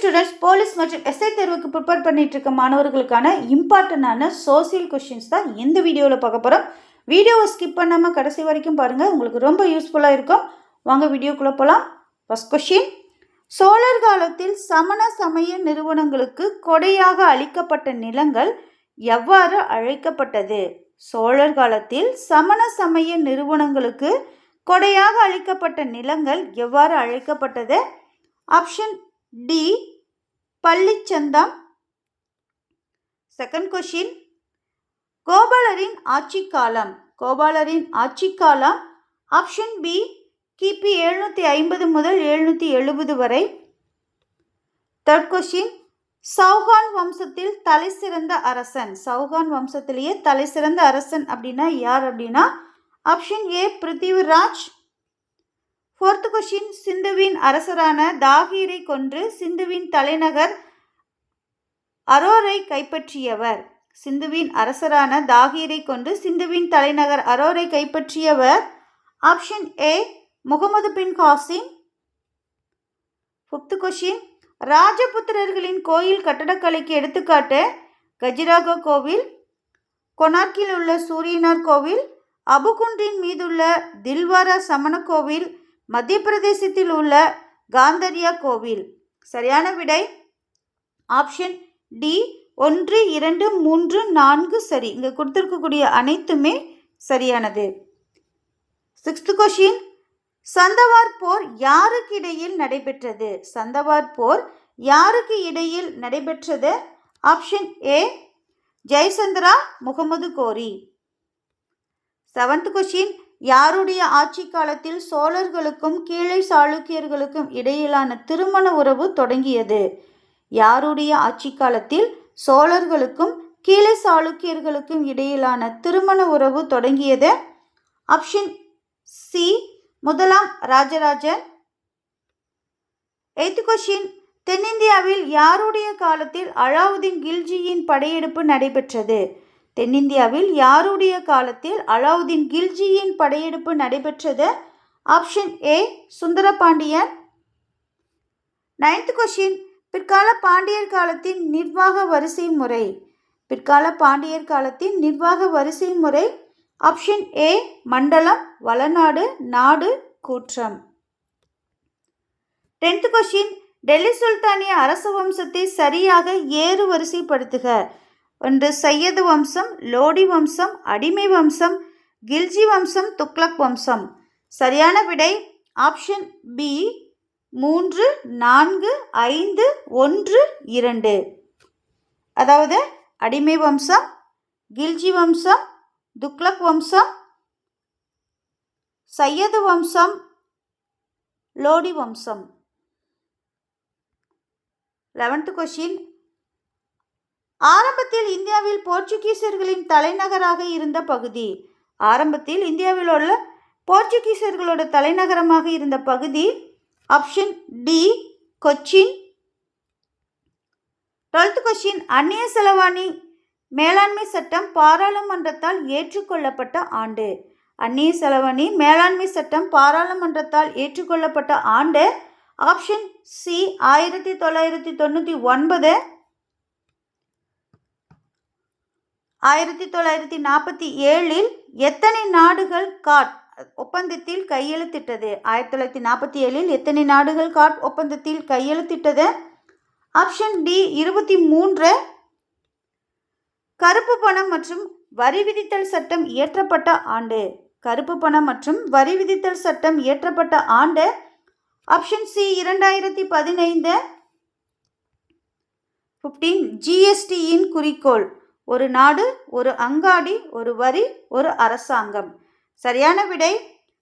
Students police மற்றும் SI தேர்வுக்கு prepare பண்ணிட்டு இருக்க மாணவர்களுக்கான இம்பார்ட்டண்டான சோசியல் கொஷின்ஸ் தான் இந்த வீடியோவில் பார்க்க போகிறோம் வீடியோவை ஸ்கிப் பண்ணாமல் கடைசி வரைக்கும் பாருங்கள் உங்களுக்கு ரொம்ப யூஸ்ஃபுல்லாக இருக்கும். வாங்க வீடியோக்குள்ளே போகலாம் ஃபஸ்ட் கொஷின் சோழர் காலத்தில் சமண சமய நிறுவனங்களுக்கு கொடையாக அளிக்கப்பட்ட நிலங்கள் எவ்வாறு அழைக்கப்பட்டது? சோழர் காலத்தில் சமண சமய நிறுவனங்களுக்கு கொடையாக அளிக்கப்பட்ட நிலங்கள் எவ்வாறு அழைக்கப்பட்டது? Option D. பள்ளிச்சந்தம். செகண்ட் கொஷின் கோபாலரின் ஆட்சி காலம் கோபாலரின் ஆட்சி காலம் ஆப்ஷன் பி கிபி எழுநூற்றி ஐம்பது முதல் எழுநூற்றி எழுபது வரை. தேர்ட் கொஷின் சௌகான் வம்சத்தில் தலை சிறந்த அரசன். சௌகான் வம்சத்திலேயே தலை சிறந்த அரசன் அப்படின்னா யார் அப்படின்னா ஆப்ஷன் ஏ பிருத்திவிராஜ் போர்த்துகஷின் சிந்துவின் அரசரான தாகீரை கொன்று சிந்துவின் தலைநகர் அரோரை கைப்பற்றியவர். சிந்துவின் அரசரான தாகீரை கொண்டு சிந்துவின் தலைநகர் அரோரை கைப்பற்றியவர். Option A Muhammad bin Qasim. Fifth question ராஜபுத்திரர்களின் கோயில் கட்டடக்கலைக்கு எடுத்துக்காட்டு கஜிராகோ கோவில் கொனார்க்கில் உள்ள சூரியனார் கோவில் அபுகுன்றின் மீதுள்ள தில்வாரா சமண கோவில் மத்திய பிரதேசத்தில் உள்ள காந்தரியா கோவில். சரியான விடை? ஆப்ஷன் டி ஒன்று இரண்டு மூன்று நான்கு சரி. இங்கே கொடுத்துருக்கக்கூடிய அனைத்துமே சரியானது. சிக்ஸ்த் கொஷின் சந்தவார் போர் யாருக்கு இடையில் நடைபெற்றது? சந்தவார் போர் யாருக்கு இடையில் நடைபெற்றது? ஆப்ஷன் ஏ ஜெயசந்திரா முகமது கோரி. செவன்த் கொஷின் யாருடைய ஆட்சி காலத்தில் சோழர்களுக்கும் கீழே சாளுக்கியர்களுக்கும் இடையிலான திருமண உறவு தொடங்கியது? யாருடைய ஆட்சி காலத்தில் சோழர்களுக்கும் கீழே சாளுக்கியர்களுக்கும் இடையிலான திருமண உறவு தொடங்கியது? ஆப்ஷன் சி முதலாம் ராஜராஜன். எய்த் கொஷின் தென்னிந்தியாவில் யாருடைய காலத்தில் அலாவுதீன் கில்ஜியின் படையெடுப்பு நடைபெற்றது? தென்னிந்தியாவில் யாருடைய காலத்தில் அலாவுதீன் கில்ஜியின் படையெடுப்பு நடைபெற்றது? Option A Sundarapandian. Ninth question பிற்கால பாண்டியர் காலத்தின் நிர்வாக வரிசை முறை. பிற்கால பாண்டியர் காலத்தின் நிர்வாக வரிசை முறை. ஆப்ஷன் ஏ மண்டலம் வளநாடு நாடு கூற்றம். டென்த் கொஷின் டெல்லி சுல்தானிய அரச வம்சத்தை சரியாக ஏறு வரிசைப்படுத்துக. ஒன்று சையது வம்சம் லோடி வம்சம் அடிமை வம்சம் கில்ஜி வம்சம் துக்ளக் வம்சம். சரியான விடை ஆப்ஷன் பி மூன்று நான்கு ஐந்து ஒன்று இரண்டு. அதாவது அடிமை வம்சம் கில்ஜி வம்சம் துக்ளக் வம்சம் சையது வம்சம் லோடி வம்சம். லெவன்த் கொஷின் ஆரம்பத்தில் இந்தியாவில் போர்ச்சுகீசியர்களின் தலைநகராக இருந்த பகுதி. ஆரம்பத்தில் இந்தியாவில் உள்ள போர்ச்சுகீசியர்களோட தலைநகரமாக இருந்த பகுதி option D Cochin. Twelfth question அந்நிய செலவாணி மேலாண்மை சட்டம் பாராளுமன்றத்தால் ஏற்றுக்கொள்ளப்பட்ட ஆண்டு. அந்நிய செலவணி மேலாண்மை சட்டம் பாராளுமன்றத்தால் ஏற்றுக்கொள்ளப்பட்ட ஆண்டு ஆப்ஷன் சி ஆயிரத்தி தொள்ளாயிரத்தி தொண்ணூற்றி ஒன்பது ஆயிரத்தி தொள்ளாயிரத்தி நாற்பத்தி ஏழில் எத்தனை நாடுகள் காட் ஒப்பந்தத்தில் கையெழுத்திட்டது? ஆயிரத்தி தொள்ளாயிரத்தி நாற்பத்தி ஏழில் எத்தனை நாடுகள் காட் ஒப்பந்தத்தில் கையெழுத்திட்டது? ஆப்ஷன் டி இருபத்தி மூன்று. கருப்பு பணம் மற்றும் வரி விதித்தல் சட்டம் இயற்றப்பட்ட ஆண்டு. கருப்பு பணம் மற்றும் வரி விதித்தல் சட்டம் இயற்றப்பட்ட ஆண்டு. ஆப்ஷன் சி இரண்டாயிரத்தி பதினைந்து. ஃபிஃப்டீன் ஜிஎஸ்டியின் குறிக்கோள். ஒரு நாடு ஒரு அங்காடி ஒரு வரி ஒரு அரசாங்கம். சரியான விடை?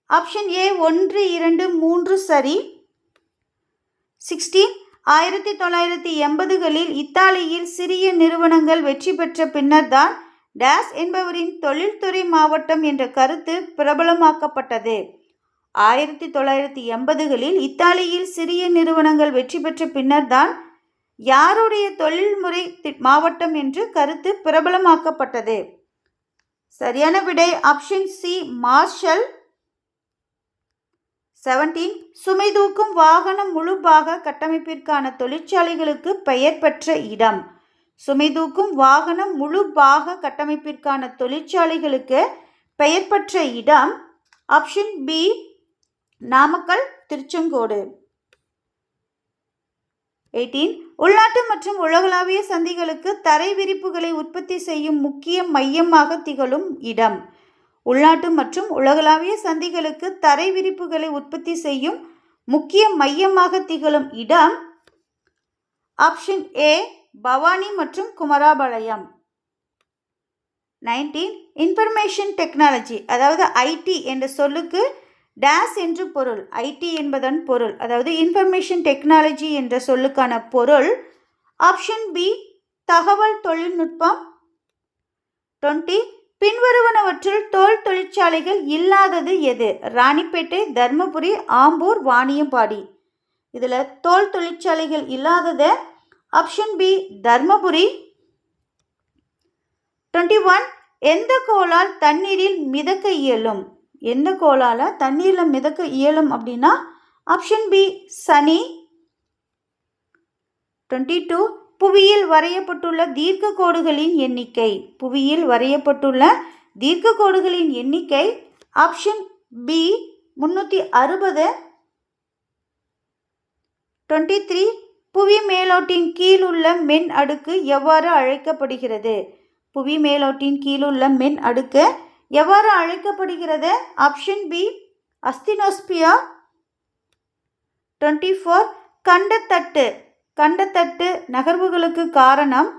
ஆப்ஷன் ஏ ஒன்று இரண்டு மூன்று சரி. சிக்ஸ்டீன் ஆயிரத்தி தொள்ளாயிரத்தி எண்பதுகளில் இத்தாலியில் சிறிய நிறுவனங்கள் வெற்றி பெற்ற பின்னர்தான் டேஸ் என்பவரின் தொழில்துறை மாவட்டம் என்ற கருத்து பிரபலமாக்கப்பட்டது. ஆயிரத்தி தொள்ளாயிரத்தி எண்பதுகளில் இத்தாலியில் சிறிய நிறுவனங்கள் வெற்றி பெற்ற பின்னர்தான் யாருடைய தொழில்முறை மாவட்டம் என்று கருத்து பிரபலமாக்கப்பட்டது. சரியான விடை ஆப்ஷன் சி மார்ஷல் செவன்டீன் சுமை தூக்கும் வாகனம் முழு பாக கட்டமைப்பிற்கான தொழிற்சாலைகளுக்கு பெயர் பெற்ற இடம். சுமை தூக்கும் வாகனம் முழு பாக கட்டமைப்பிற்கான தொழிற்சாலைகளுக்கு பெயர் பெற்ற இடம். Option B Namakkal Tiruchengode. Eighteen உள்நாட்டு மற்றும் உலகளாவிய சந்தைகளுக்கு தரை விரிப்புகளை உற்பத்தி செய்யும் முக்கிய மையமாக திகழும் இடம். உள்நாட்டு மற்றும் உலகளாவிய சந்தைகளுக்கு தரை விரிப்புகளை உற்பத்தி செய்யும் முக்கிய மையமாக திகழும் இடம் ஆப்ஷன் ஏ பவானி மற்றும் குமராபாளையம். நைன்டீன் இன்ஃபர்மேஷன் டெக்னாலஜி அதாவது ஐடி என்ற சொல்லுக்கு டேஸ் என்று பொருள் ஐடி என்பதன் பொருள் அதாவது இன்ஃபர்மேஷன் டெக்னாலஜி என்ற சொல்லுக்கான பொருள். ஆப்ஷன் பி தகவல் தொழில்நுட்பம். டுவெண்ட்டி பின்வருவனவற்றில் தோல் தொழிற்சாலைகள் இல்லாதது எது? ராணிப்பேட்டை தர்மபுரி ஆம்பூர் வாணியம்பாடி. இதில் தோல் தொழிற்சாலைகள் இல்லாதது. Option B Dharmapuri. Twenty one எந்த கோளால் தண்ணீரில் மிதக்க இயலும்? எந்த கோளால் தண்ணீரில் மிதக்க இயலும் அப்படின்னா ஆப்ஷன் பி சனி. டுவெண்ட்டி டூ புவியில் வரையப்பட்டுள்ள தீர்க்க கோடுகளின் எண்ணிக்கை. புவியில் வரையப்பட்டுள்ள தீர்க்க கோடுகளின் எண்ணிக்கை ஆப்ஷன் பி முந்நூற்றி அறுபது. டுவெண்ட்டி த்ரீ புவி மேலோட்டின் கீழ் உள்ள மென் அடுக்கு எவ்வாறு அழைக்கப்படுகிறது? புவி மேலோட்டின் கீழுள்ள மென் அடுக்கு எவ்வாறு அழைக்கப்படுகிறது? Option B asthenosphere twenty four கண்டத்தட்டு. கண்டத்தட்டு நகர்வுகளுக்கு காரணம்.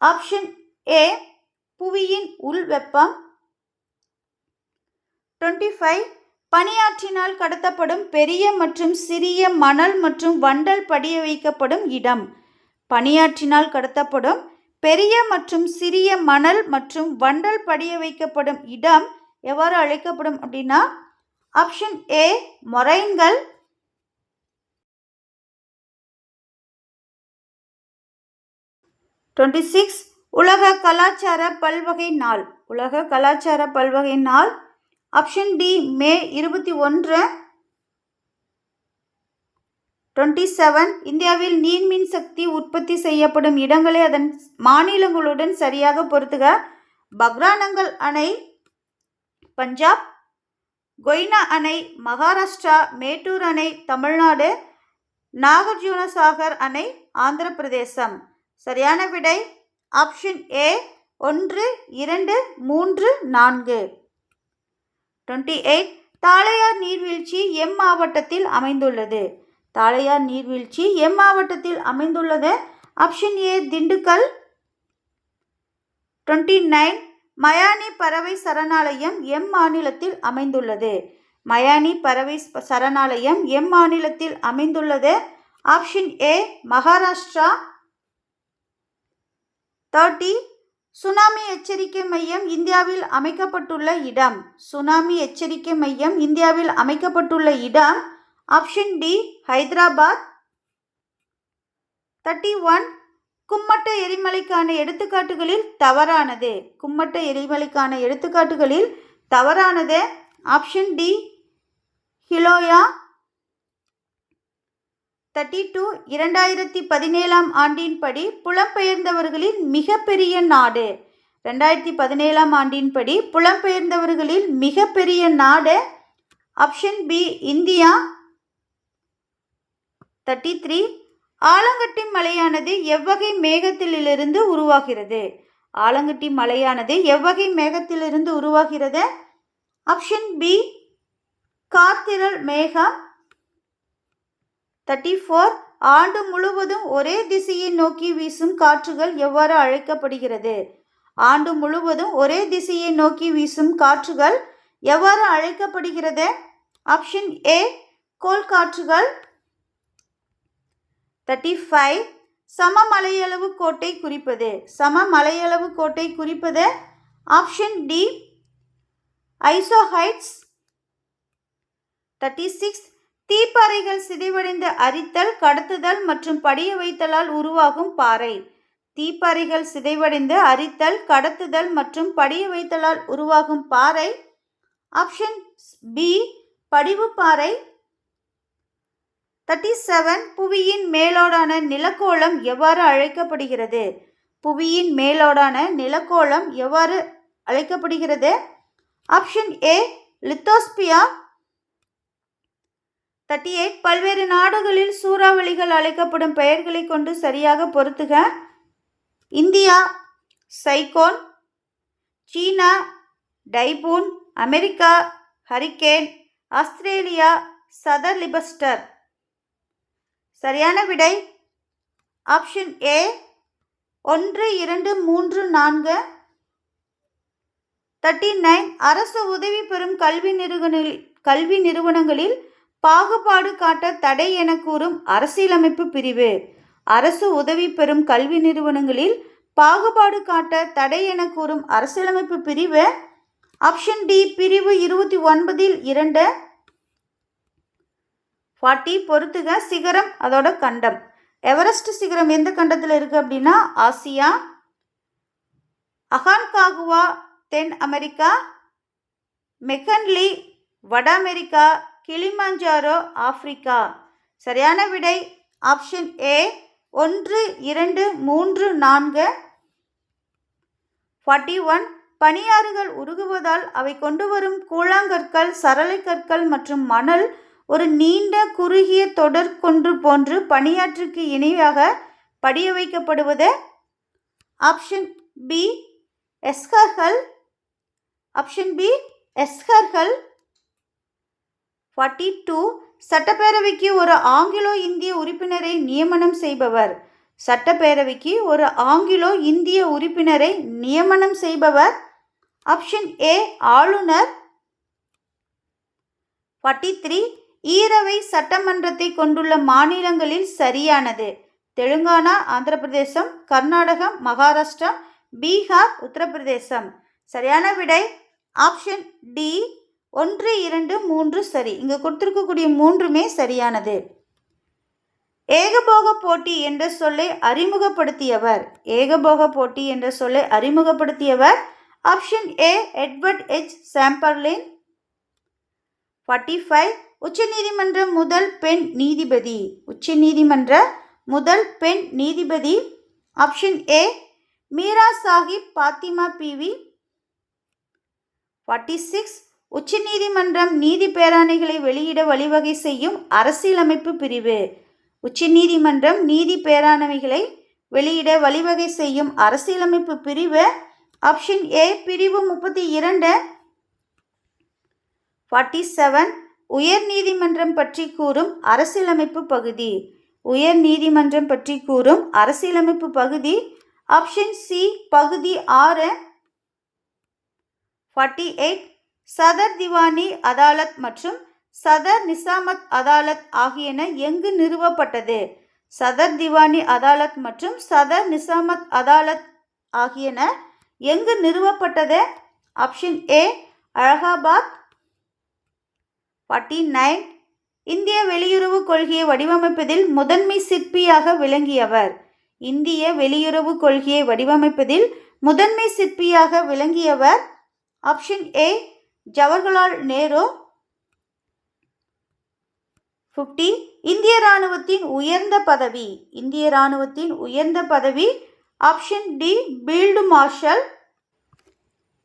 ஆப்ஷன் ஏ புவியின் உள் வெப்பம். டுவெண்ட்டி ஃபைவ் பணியாற்றினால் கடத்தப்படும் பெரிய மற்றும் சிறிய மணல் மற்றும் வண்டல் படிய வைக்கப்படும் இடம். பணியாற்றினால் கடத்தப்படும் பெரிய மற்றும் சிறிய மணல் மற்றும் வண்டல் படிய வைக்கப்படும் இடம் எவ்வாறு அழைக்கப்படும் அப்படின்னா ஆப்ஷன் ஏ மொரைன்கள். டுவெண்ட்டி சிக்ஸ் உலக கலாச்சார பல்வகை நாள். உலக கலாச்சார பல்வகை நாள். ஆப்ஷன் டி மே இருபத்தி ஒன்று. டுவெண்ட்டி செவன் இந்தியாவில் நீர்மின் சக்தி உற்பத்தி செய்யப்படும் இடங்களை அதன் மாநிலங்களுடன் சரியாக பொருத்துக. பக்ரானங்கள் அணை பஞ்சாப் கொய்னா அணை மகாராஷ்டிரா மேட்டூர் அணை தமிழ்நாடு நாகார்ஜுனசாகர் அணை ஆந்திர பிரதேசம் சரியான விடை ஆப்ஷன் ஏ ஒன்று இரண்டு மூன்று நான்கு. டுவெண்ட்டி எயிட் தாளையார் நீர்வீழ்ச்சி எம் மாவட்டத்தில் அமைந்துள்ளது. தாளையார் நீர்வீழ்ச்சி எம் மாவட்டத்தில் அமைந்துள்ளது. Option A Dindigul. Twenty nine Mayani பறவை சரணாலயம் எம் மாநிலத்தில் அமைந்துள்ளது. மயானி பறவை சரணாலயம் எம் மாநிலத்தில் அமைந்துள்ளது. Option A Maharashtra. Thirty tsunami எச்சரிக்கை மையம் இந்தியாவில் அமைக்கப்பட்டுள்ள இடம். சுனாமி எச்சரிக்கை மையம் இந்தியாவில் அமைக்கப்பட்டுள்ள இடம் option D Hyderabad thirty one கும்மட்ட எரிமலைக்கான எடுத்துக்காட்டுகளில் தவறானது. கும்மட்ட எரிமலைக்கான எடுத்துக்காட்டுகளில் தவறானது. ஆப்ஷன் டி ஹிலோயா தேர்ட்டி டூ இரண்டாயிரத்தி பதினேழாம் ஆண்டின்படி புலம்பெயர்ந்தவர்களின் மிகப்பெரிய நாடு. ரெண்டாயிரத்தி பதினேழாம் ஆண்டின்படி புலம்பெயர்ந்தவர்களில் மிகப்பெரிய நாடு. Option B India. Thirty three ஆலங்கட்டி மலையானது எவ்வகை மேகத்திலிருந்து உருவாகிறது? ஆலங்கட்டி மலையானது எவ்வகை மேகத்திலிருந்து உருவாகிறது? ஆப்ஷன் பி காத்திரல் மேகம். தேர்ட்டி ஃபோர் ஆண்டு முழுவதும் ஒரே திசையை நோக்கி வீசும் காற்றுகள் எவ்வாறு அழைக்கப்படுகிறது? ஆண்டு முழுவதும் ஒரே திசையை நோக்கி வீசும் காற்றுகள் எவ்வாறு அழைக்கப்படுகிறது? ஆப்ஷன் ஏ கோல் காற்றுகள் தேர்ட்டி ஃபைவ் சமமலையளவு கோட்டை குறிப்பது. சமமலையளவு கோட்டை குறிப்பது option D isohyets thirty six தீப்பாறைகள் சிதைவடைந்து அரித்தல் கடத்துதல் மற்றும் படிய வைத்தலால் உருவாகும் பாறை. தீப்பாறைகள் சிதைவடைந்து அரித்தல் கடத்துதல் மற்றும் படிய வைத்தலால் உருவாகும் பாறை. ஆப்ஷன் பி படிவுப்பாறை தேர்ட்டி செவன் புவியின் மேலோடான நிலக்கோளம் எவ்வாறு அழைக்கப்படுகிறது? புவியின் மேலோடான நிலக்கோளம் எவ்வாறு அழைக்கப்படுகிறது? Option A lithosphere thirty eight பல்வேறு நாடுகளில் சூறாவளிகள் அழைக்கப்படும் பெயர்களை கொண்டு சரியாக பொருத்துக. India cyclone. சீனா டைபூன். America hurricane. ஆஸ்திரேலியா சதர் லிபஸ்டர். சரியான விடை? ஆப்ஷன் ஏ ஒன்று இரண்டு மூன்று நான்கு. தேர்ட்டி நைன் அரசு உதவி பெறும் கல்வி நிறுவனங்களில் கல்வி நிறுவனங்களில் பாகுபாடு காட்ட தடை என கூறும் அரசியலமைப்பு பிரிவு. அரசு உதவி பெறும் கல்வி நிறுவனங்களில் பாகுபாடு காட்ட தடை என கூறும் அரசியலமைப்பு பிரிவு. ஆப்ஷன் டி பிரிவு இருபத்தி ஒன்பதில் இரண்டு. ஃபார்ட்டி பொறுத்துக சிகரம் அதோட கண்டம். எவரெஸ்ட் சிகரம் எந்த கண்டத்தில் இருக்குது அப்படின்னா ஆசியா அகான்காகுவா தென் அமெரிக்கா மெக்கன்லி வட அமெரிக்கா கிளிமாஞ்சாரோ ஆப்பிரிக்கா. சரியான விடை ஆப்ஷன் ஏ ஒன்று இரண்டு மூன்று நான்கு. ஃபார்ட்டி ஒன் பனியாறுகள் உருகுவதால் அவை கொண்டு வரும் கூழாங்கற்கள் சரளை கற்கள் மற்றும் மணல் ஒரு நீண்ட குறுகிய தொடர் கொன்று போன்று பணியாற்றுக்கு இணையாக படிய வைக்கப்படுவது ஆப்ஷன் பி எஸ்கர்கள். ஆப்ஷன் பி எஸ்கர்கள். ஃபார்ட்டி டூ சட்டப்பேரவைக்கு ஒரு ஆங்கிலோ இந்திய உறுப்பினரை நியமனம் செய்பவர். சட்டப்பேரவைக்கு ஒரு ஆங்கிலோ இந்திய உறுப்பினரை நியமனம் செய்பவர். ஆப்ஷன் ஏ ஆளுநர். ஃபார்ட்டி த்ரீ ஈரவை சட்டமன்றத்தை கொண்டுள்ள மாநிலங்களில் சரியானது. தெலுங்கானா ஆந்திர பிரதேசம் கர்நாடகம் மகாராஷ்டிரம் பீகார் உத்தரப்பிரதேசம். சரியான விடை ஆப்ஷன் டி ஒன்று இரண்டு மூன்று சரி. இங்கே கொடுத்துருக்கக்கூடிய மூன்றுமே சரியானது. ஏகபோக போட்டி என்ற சொல்லை அறிமுகப்படுத்தியவர். ஏகபோக போட்டி என்ற சொல்லை அறிமுகப்படுத்தியவர் option A Edward H. Chamberlain. Forty five உச்சநீதிமன்ற முதல் பெண் நீதிபதி. உச்சநீதிமன்ற முதல் பெண் நீதிபதி. Option A Meera Sahib Fathima Beevi. Forty six உச்சநீதிமன்றம் நீதி பேராணைகளை வெளியிட வழிவகை செய்யும் அரசியலமைப்பு பிரிவு. உச்சநீதிமன்றம் நீதி பேராணைகளை வெளியிட வழிவகை செய்யும் அரசியலமைப்பு பிரிவு. ஆப்ஷன் ஏ பிரிவு முப்பத்தி இரண்டு. ஃபார்ட்டி செவன் உயர் நீதிமன்றம் பற்றி கூறும் அரசியலமைப்பு பகுதி. உயர் நீதிமன்றம் பற்றி கூறும் அரசியலமைப்பு பகுதி. ஆப்ஷன் சி பகுதி ஆறு. ஃபார்ட்டி எயிட் சதர் திவானி அதாலத் மற்றும் சதர் நிசாமத் அதாலத் ஆகியன எங்கு நிறுவப்பட்டது? சதர் திவானி அதாலத் மற்றும் சதர் நிசாமத் அதாலத் ஆகியன எங்கு நிறுவப்பட்டது? Option A Allahabad forty nine இந்திய வெளியுறவு கொள்கையை வடிவமைப்பதில் முதன்மை சிற்பியாக விளங்கியவர். இந்திய வெளியுறவு கொள்கையை வடிவமைப்பதில் முதன்மை சிற்பியாக விளங்கியவர் option A Jawaharlal Nehru. Fifty இந்திய இராணுவத்தின் உயர்ந்த பதவி. இந்திய இராணுவத்தின் உயர்ந்த பதவி ஆப்ஷன் டி பீல்டு மார்ஷல்.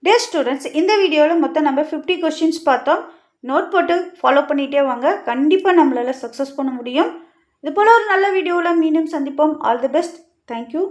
டே ஸ்டூடெண்ட்ஸ் இந்த வீடியோவில் மொத்தம் நம்ம ஃபிஃப்டி கொஷின்ஸ் பார்த்தோம். நோட் போட்டு ஃபாலோ பண்ணிகிட்டே வாங்க. கண்டிப்பாக நம்மளால் சக்ஸஸ் பண்ண முடியும். இது போல் ஒரு நல்ல வீடியோவில் மீண்டும் சந்திப்போம். All the best thank you